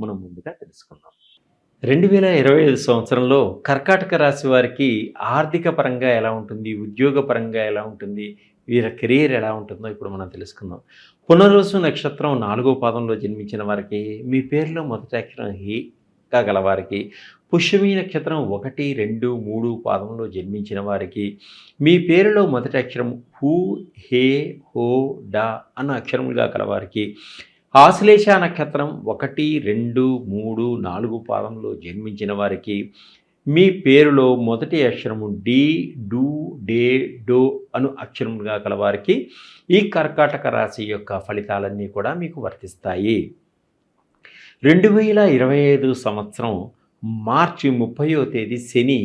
మనం ముందుగా తెలుసుకుందాం. రెండు వేల ఇరవై ఐదు సంవత్సరంలో కర్కాటక రాశి వారికి ఆర్థిక పరంగా ఎలా ఉంటుంది? ఉద్యోగ పరంగా ఎలా ఉంటుంది? వీరి కెరీర్ ఎలా ఉంటుందో ఇప్పుడు మనం తెలుసుకుందాం. పునర్వసు నక్షత్రం నాలుగో పాదంలో జన్మించిన వారికి మీ పేరులో మొదటి అక్షరం హీగా కాగల వారికి పుష్యమి నక్షత్రం ఒకటి రెండు మూడు పాదంలో జన్మించిన వారికి మీ పేరులో మొదటి అక్షరం హూ హే హో డా అన్న అక్షరములుగా కలవారికి ఆశ్లేష నక్షత్రం ఒకటి రెండు మూడు నాలుగు పాదంలో జన్మించిన వారికి మీ పేరులో మొదటి అక్షరము డి డు డే డో అను అక్షరములుగా కలవారికి ఈ కర్కాటక రాశి యొక్క ఫలితాలన్నీ కూడా మీకు వర్తిస్తాయి. రెండు వేల ఇరవై ఐదు సంవత్సరం మార్చి ముప్పయో తేదీ శని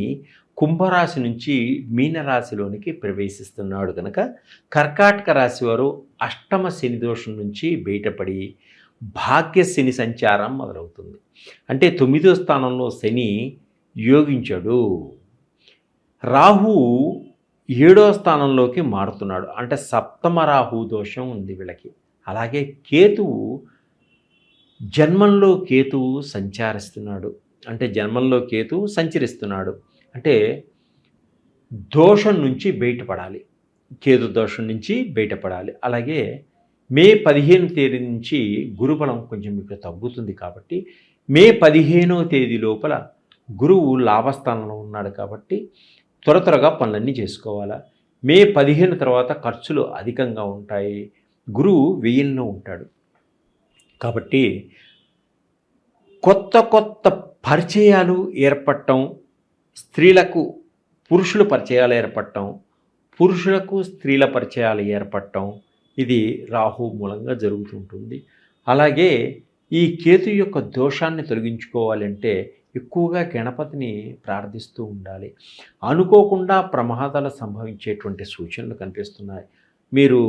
కుంభరాశి నుంచి మీనరాశిలోనికి ప్రవేశిస్తున్నాడు కనుక కర్కాటక రాశి వారు అష్టమ శని దోషం నుంచి బయటపడి భాగ్య శని సంచారం మొదలవుతుంది. అంటే తొమ్మిదో స్థానంలో శని యోగించాడు. రాహు ఏడో స్థానంలోకి మారుతున్నాడు. అంటే సప్తమ రాహు దోషం ఉంది వీళ్ళకి. అలాగే కేతువు జన్మంలో కేతువు సంచారిస్తున్నాడు. అంటే జన్మంలో కేతువు సంచరిస్తున్నాడు. అంటే దోషం నుంచి బయటపడాలి. కేతు దోషం నుంచి బయటపడాలి. అలాగే మే పదిహేను తేదీ నుంచి గురుబలం కొంచెం మీకు తగ్గుతుంది కాబట్టి మే పదిహేనో తేదీ లోపల గురువు లాభస్థానంలో ఉన్నాడు కాబట్టి త్వర త్వరగా పనులన్నీ చేసుకోవాలా. మే పదిహేను తర్వాత ఖర్చులు అధికంగా ఉంటాయి. గురువు వెయ్యిల్లో ఉంటాడు. కాబట్టి కొత్త కొత్త పరిచయాలు ఏర్పడటం స్త్రీలకు పురుషుల పరిచయాలు ఏర్పడటం పురుషులకు స్త్రీల పరిచయాలు ఏర్పడటం ఇది రాహు మూలంగా జరుగుతుంటుంది అలాగే ఈ కేతు యొక్క దోషాన్ని తొలగించుకోవాలంటే ఎక్కువగా గణపతిని ప్రార్థిస్తూ ఉండాలి. అనుకోకుండా ప్రమాదాలు సంభవించేటువంటి సూచనలు కనిపిస్తున్నాయి. మీరు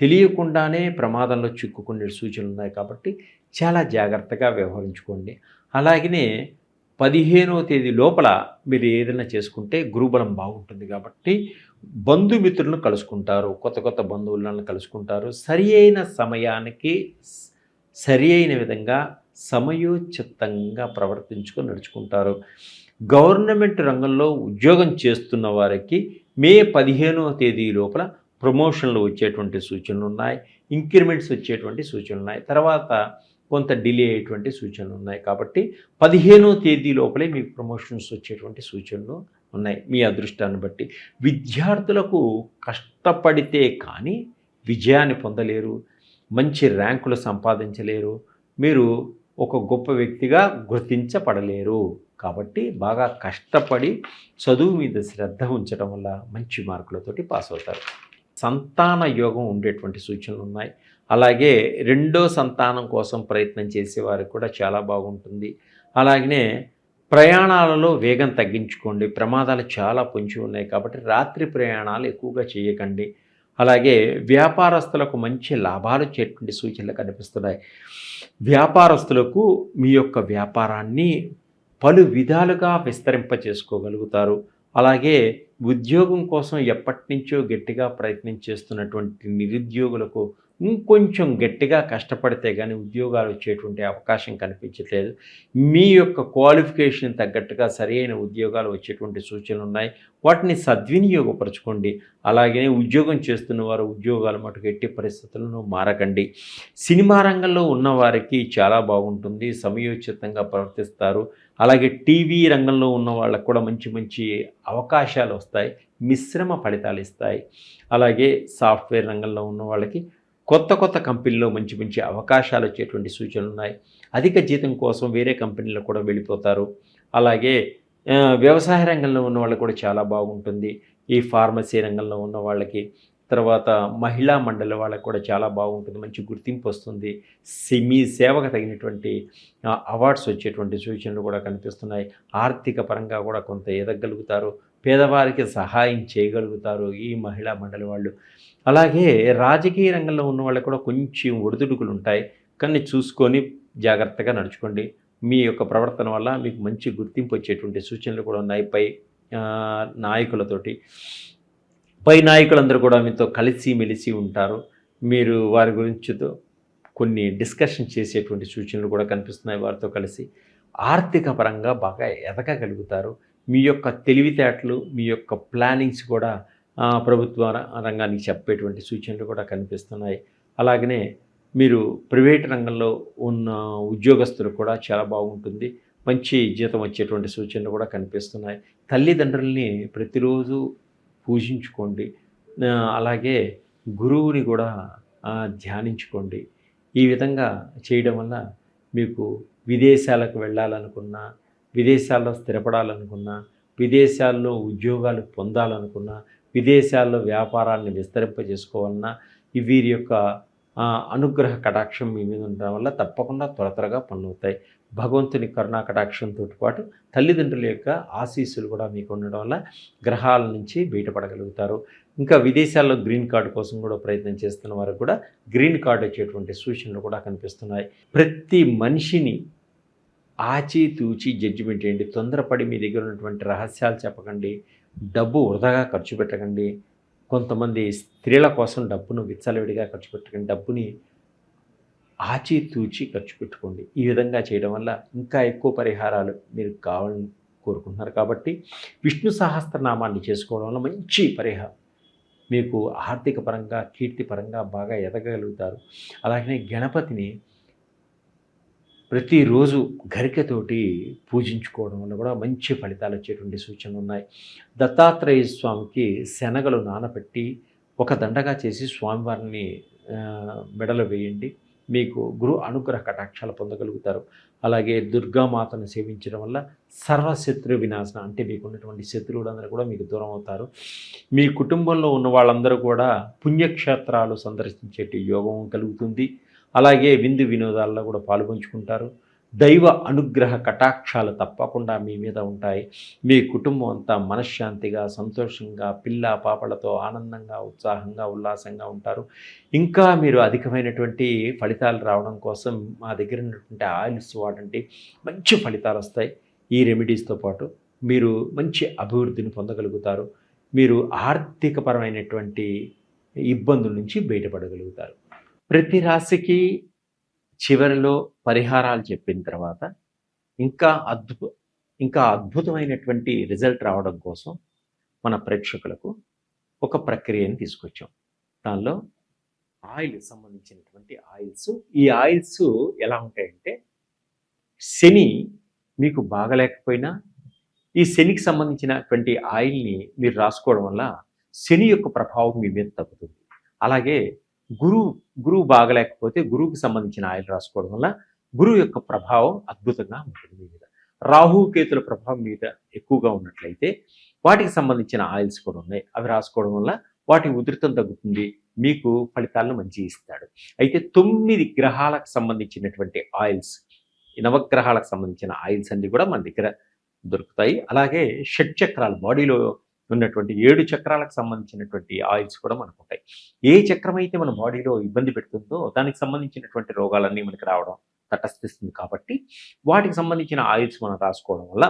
తెలియకుండానే ప్రమాదంలో చిక్కుకునే సూచనలు ఉన్నాయి కాబట్టి చాలా జాగ్రత్తగా వ్యవహరించుకోండి. అలాగనే పదిహేనవ తేదీ లోపల మీరు ఏదైనా చేసుకుంటే గురుబలం బాగుంటుంది కాబట్టి బంధుమిత్రులను కలుసుకుంటారు కొత్త కొత్త బంధువులను కలుసుకుంటారు. సరి అయిన సమయానికి సరి అయిన విధంగా సమయోచితంగా ప్రవర్తించుకొని నడుచుకుంటారు. గవర్నమెంట్ రంగంలో ఉద్యోగం చేస్తున్న వారికి మే పదిహేనవ తేదీ లోపల ప్రమోషన్లు వచ్చేటువంటి సూచనలు ఉన్నాయి ఇంక్రిమెంట్స్ వచ్చేటువంటి సూచనలు ఉన్నాయి. తర్వాత కొంత డిలే అయ్యేటువంటి సూచనలు ఉన్నాయి. కాబట్టి పదిహేనో తేదీ లోపలే మీకు ప్రమోషన్స్ వచ్చేటువంటి సూచనలు ఉన్నాయి మీ అదృష్టాన్ని బట్టి. విద్యార్థులకు కష్టపడితే కానీ విజయాన్ని పొందలేరు మంచి ర్యాంకులు సంపాదించలేరు మీరు ఒక గొప్ప వ్యక్తిగా గుర్తించబడలేరు. కాబట్టి బాగా కష్టపడి చదువు మీద శ్రద్ధ ఉంచడం వల్ల మంచి మార్కులతోటి పాస్ అవుతారు. సంతాన యోగం ఉండేటువంటి సూచనలు ఉన్నాయి. అలాగే రెండో సంతానం కోసం ప్రయత్నం చేసేవారికి కూడా చాలా బాగుంటుంది. అలాగనే ప్రయాణాలలో వేగం తగ్గించుకోండి ప్రమాదాలు చాలా పొంచి ఉన్నాయి కాబట్టి రాత్రి ప్రయాణాలు ఎక్కువగా చేయకండి. అలాగే వ్యాపారస్తులకు మంచి లాభాలు చేటువంటి సూచనలు కనిపిస్తున్నాయి. వ్యాపారస్తులకు మీ యొక్క వ్యాపారాన్ని పలు విధాలుగా విస్తరింప చేసుకోగలుగుతారు అలాగే ఉద్యోగం కోసం ఎప్పటి నుంచో గట్టిగా ప్రయత్నం చేస్తున్నటువంటి నిరుద్యోగులకు ఇంకొంచెం గట్టిగా కష్టపడితే కానీ ఉద్యోగాలు వచ్చేటువంటి అవకాశం కనిపించట్లేదు. మీ యొక్క క్వాలిఫికేషన్ తగ్గట్టుగా సరైన ఉద్యోగాలు వచ్చేటువంటి సూచనలు ఉన్నాయి. వాటిని సద్వినియోగపరచుకోండి. అలాగే ఉద్యోగం చేస్తున్న వారు ఉద్యోగాలు మటుకు ఎట్టి పరిస్థితులను మారకండి. సినిమా రంగంలో ఉన్నవారికి చాలా బాగుంటుంది. సమయోచితంగా ప్రవర్తిస్తారు. అలాగే టీవీ రంగంలో ఉన్న వాళ్ళకు కూడా మంచి మంచి అవకాశాలు వస్తాయి. మిశ్రమ ఫలితాలు ఇస్తాయి. అలాగే సాఫ్ట్వేర్ రంగంలో ఉన్న వాళ్ళకి కొత్త కొత్త కంపెనీలో మంచి మంచి అవకాశాలు వచ్చేటువంటి సూచనలు ఉన్నాయి. అధిక జీతం కోసం వేరే కంపెనీలో కూడా వెళ్ళిపోతారు. అలాగే వ్యవసాయ రంగంలో ఉన్న వాళ్ళు కూడా చాలా బాగుంటుంది. ఈ ఫార్మసీ రంగంలో ఉన్న వాళ్ళకి తర్వాత మహిళా మండలి వాళ్ళకి కూడా చాలా బాగుంటుంది. మంచి గుర్తింపు వస్తుంది. సి- మీ సేవకు తగినటువంటి అవార్డ్స్ వచ్చేటువంటి సూచనలు కూడా కనిపిస్తున్నాయి. ఆర్థిక పరంగా కూడా కొంత ఎదగలుగుతారు. పేదవారికి సహాయం చేయగలుగుతారు ఈ మహిళా మండలి వాళ్ళు. అలాగే రాజకీయ రంగంలో ఉన్న వాళ్ళకి కూడా కొంచెం ఒడిదుడుకులు ఉంటాయి. కానీ చూసుకొని జాగ్రత్తగా నడుచుకోండి. మీ యొక్క ప్రవర్తన వల్ల మీకు మంచి గుర్తింపు వచ్చేటువంటి సూచనలు కూడా ఉన్నాయి. పై నాయకులతోటి. పై నాయకులందరూ కూడా మీతో కలిసి మెలిసి ఉంటారు. మీరు వారి గురించితో కొన్ని డిస్కషన్ చేసేటువంటి సూచనలు కూడా కనిపిస్తున్నాయి వారితో కలిసి. ఆర్థిక పరంగా బాగా ఎదగగలుగుతారు. మీ యొక్క తెలివితేటలు మీ యొక్క ప్లానింగ్స్ కూడా ప్రభుత్వ రంగానికి చెప్పేటువంటి సూచనలు కూడా కనిపిస్తున్నాయి. అలాగనే మీరు ప్రైవేట్ రంగంలో ఉన్న ఉద్యోగస్తులు కూడా చాలా బాగుంటుంది. మంచి జీతం వచ్చేటువంటి సూచనలు కూడా కనిపిస్తున్నాయి. తల్లిదండ్రుల్ని ప్రతిరోజు పూజించుకోండి. అలాగే గురువుని కూడా ధ్యానించుకోండి. ఈ విధంగా చేయడం వల్ల మీకు విదేశాలకు వెళ్ళాలనుకున్నా విదేశాల్లో స్థిరపడాలనుకున్నా విదేశాల్లో ఉద్యోగాలు పొందాలనుకున్నా విదేశాల్లో వ్యాపారాన్ని విస్తరింపజేసుకోవాలన్నా వీరి యొక్క అనుగ్రహ కటాక్షం మీ మీద ఉండడం వల్ల తప్పకుండా త్వర త్వరగా పనులవుతాయి. భగవంతుని కరుణా కటాక్షంతో పాటు తల్లిదండ్రుల యొక్క ఆశీస్సులు కూడా మీకు ఉండడం వల్ల గ్రహాల నుంచి బయటపడగలుగుతారు. ఇంకా విదేశాల్లో గ్రీన్ కార్డు కోసం కూడా ప్రయత్నం చేస్తున్న వారికి కూడా గ్రీన్ కార్డు వచ్చేటువంటి సూచనలు కూడా కనిపిస్తున్నాయి. ప్రతి మనిషిని ఆచితూచి జడ్జిమెంట్ చేయండి. తొందరపడి మీ దగ్గర ఉన్నటువంటి రహస్యాలు చెప్పకండి. డబ్బు వృధాగా ఖర్చు పెట్టకండి. కొంతమంది స్త్రీల కోసం డబ్బును విచ్చలవిడిగా ఖర్చు పెట్టకండి. డబ్బుని ఆచితూచి ఖర్చు పెట్టుకోండి. ఈ విధంగా చేయడం వల్ల ఇంకా ఎక్కువ పరిహారాలు మీరు కావాలని కోరుకుంటున్నారు. కాబట్టి విష్ణు సహస్రనామాన్ని చేసుకోవడం వల్ల మంచి పరిహారం. మీకు ఆర్థిక పరంగా కీర్తి పరంగా బాగా ఎదగలుగుతారు అలాగనే గణపతిని ప్రతిరోజు గరికతోటి పూజించుకోవడం వల్ల కూడా మంచి ఫలితాలు వచ్చేటువంటి సూచనలు ఉన్నాయి. దత్తాత్రేయ స్వామికి శనగలు నానబెట్టి ఒక దండగా చేసి స్వామివారిని మెడలు వేయండి. మీకు గురు అనుగ్రహ కటాక్షాలు పొందగలుగుతారు. అలాగే దుర్గామాతను సేవించడం వల్ల సర్వశత్రు వినాశనం అంటే మీకు ఉన్నటువంటి శత్రువులందరూ కూడా మీకు దూరం అవుతారు. మీ కుటుంబంలో ఉన్న వాళ్ళందరూ కూడా పుణ్యక్షేత్రాలు సందర్శించేటి యోగం కలుగుతుంది. అలాగే విందు వినోదాల్లో కూడా పాల్పంచుకుంటారు. దైవ అనుగ్రహ కటాక్షాలు తప్పకుండా మీ మీద ఉంటాయి. మీ కుటుంబం అంతా మనశ్శాంతిగా సంతోషంగా పిల్ల పాపలతో ఆనందంగా ఉత్సాహంగా ఉల్లాసంగా ఉంటారు. ఇంకా మీరు అధికమైనటువంటి ఫలితాలు రావడం కోసం మా దగ్గర ఉన్నటువంటి ఆయిల్స్ వాడండి. మంచి ఫలితాలు వస్తాయి. ఈ రెమెడీస్తో పాటు మీరు మంచి అభివృద్ధిని పొందగలుగుతారు. మీరు ఆర్థికపరమైనటువంటి ఇబ్బందుల నుంచి బయటపడగలుగుతారు. ప్రతి రాశికి చివరిలో పరిహారాలు చెప్పిన తర్వాత ఇంకా అద్భుత ఇంకా అద్భుతమైనటువంటి రిజల్ట్ రావడం కోసం మన ప్రేక్షకులకు ఒక ప్రక్రియని తీసుకొచ్చాం. దానిలో ఆయిల్ సంబంధించినటువంటి ఆయిల్స్. ఈ ఆయిల్స్ ఎలా ఉంటాయంటే శని మీకు బాగలేకపోయినా ఈ శనికి సంబంధించినటువంటి ఆయిల్ని మీరు రాసుకోవడం వల్ల శని యొక్క ప్రభావం మీ మీద తగ్గుతుంది. అలాగే గురువు గురువు బాగలేకపోతే గురువుకి సంబంధించిన ఆయిల్ రాసుకోవడం వల్ల గురువు యొక్క ప్రభావం అద్భుతంగా ఉంటుంది మీ మీద. రాహుకేతుల ప్రభావం మీద ఎక్కువగా ఉన్నట్లయితే వాటికి సంబంధించిన ఆయిల్స్ కూడా ఉన్నాయి. అవి రాసుకోవడం వల్ల వాటి ఉధృతం తగ్గుతుంది. మీకు ఫలితాలను మంచి ఇస్తాడు. అయితే తొమ్మిది గ్రహాలకు సంబంధించినటువంటి ఆయిల్స్ నవగ్రహాలకు సంబంధించిన ఆయిల్స్ అన్నీ కూడా మన దగ్గర దొరుకుతాయి. అలాగే షట్ చక్రాలు బాడీలో ఉన్నటువంటి ఏడు చక్రాలకు సంబంధించినటువంటి ఆయిల్స్ కూడా మనకు ఉంటాయి. ఏ చక్రం అయితే మన బాడీలో ఇబ్బంది పెడుతుందో దానికి సంబంధించినటువంటి రోగాలన్నీ మనకి రావడం తటస్థిస్తుంది కాబట్టి వాటికి సంబంధించిన ఆయిల్స్ మనం రాసుకోవడం వల్ల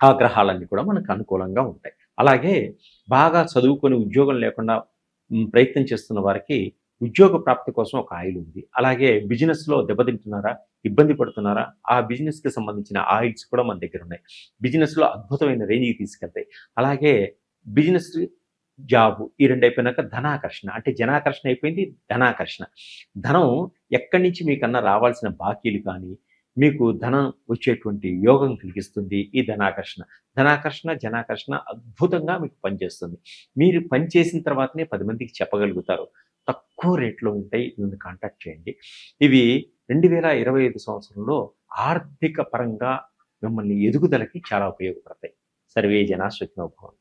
ఆ గ్రహాలన్నీ కూడా మనకు అనుకూలంగా ఉంటాయి. అలాగే బాగా చదువుకొని ఉద్యోగం లేకుండా ప్రయత్నం చేస్తున్న వారికి ఉద్యోగ ప్రాప్తి కోసం ఒక ఆయిల్ ఉంది. అలాగే బిజినెస్లో దెబ్బతింటున్నారా? ఇబ్బంది పడుతున్నారా? ఆ బిజినెస్కి సంబంధించిన ఆయిల్స్ కూడా మన దగ్గర ఉన్నాయి. బిజినెస్లో అద్భుతమైన రేంజ్కి తీసుకెళ్తాయి. అలాగే బిజినెస్ జాబ్ ఈ రెండు అయిపోయినాక ధనాకర్షణ. అంటే జనాకర్షణ అయిపోయింది ధనాకర్షణ. ధనం ఎక్కడి నుంచి మీకన్నా రావాల్సిన బాకీలు కానీ మీకు ధనం వచ్చేటువంటి యోగం కలిగిస్తుంది ఈ ధనాకర్షణ. ధనాకర్షణ జనాకర్షణ అద్భుతంగా మీకు పనిచేస్తుంది. మీరు పని చేసిన తర్వాతనే పది మందికి చెప్పగలుగుతారు. తక్కువ రేట్లో ఉంటాయి. నన్ను కాంటాక్ట్ చేయండి. ఇవి రెండు వేల ఇరవై ఐదు సంవత్సరంలో ఆర్థిక పరంగా మిమ్మల్ని ఎదుగుదలకి చాలా ఉపయోగపడతాయి. సర్వే జన సుఖినోభవం